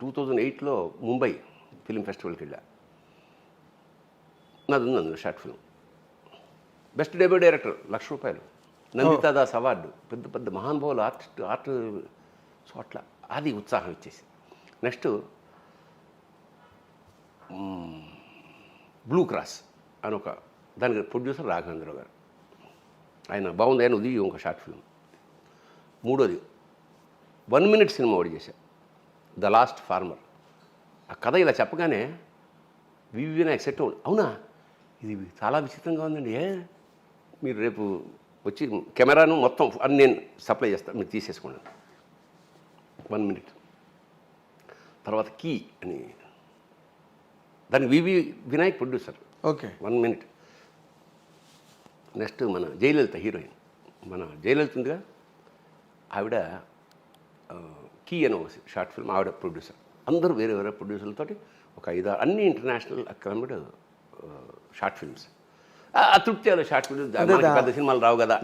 Two thousand ఎయిట్లో Mumbai film ఫెస్టివల్కి వెళ్ళా. నాది ఉంది అందులో short film best debut director lakh రూపాయలు. నందితా దాస్ అవార్డు. పెద్ద పెద్ద మహానుభావులు ఆర్టిస్ట్ ఆర్ట్ సో అట్లా. అది ఉత్సాహం ఇచ్చేసి. నెక్స్ట్ బ్లూ క్రాస్ అని ఒక దానికి ప్రొడ్యూసర్ రాఘవేంద్ర గారు. ఆయన బాగుంది ఆయన ఉదయం ఒక షార్ట్ ఫిల్మ్ మూడోది వన్ మినిట్ సినిమా ఒకటి చేశా. The last farmer. ఆ కథ ఇలా చెప్పగానే వివి నాకు సెట్ అవునా? ఇది చాలా విచిత్రంగా ఉందండి. ఏ? మీరు రేపు వచ్చి కెమెరాను మొత్తం అన్ని నేను సప్లై చేస్తాను మీరు తీసేసుకోండి. One minute. తర్వాత కీ అని. దానికి V V Vinayak producer. Okay. One minute. Next మన జయలలిత హీరోయిన్. మన జయలలిత ఉందిగా. ఆవిడ కీ అని ఒక షార్ట్ ఫిల్మ్ ఆవిడ ప్రొడ్యూసర్ అందరూ వేరే వేరే ప్రొడ్యూసర్లతోటి ఒక ఐదు అన్ని ఇంటర్నేషనల్ అకాడమిడ్ షార్ట్ ఫిల్మ్స్. ఆ తృప్తి షార్ట్ ఫిల్మ్ అదే దా- పెద్ద సినిమాలు రావు కదా.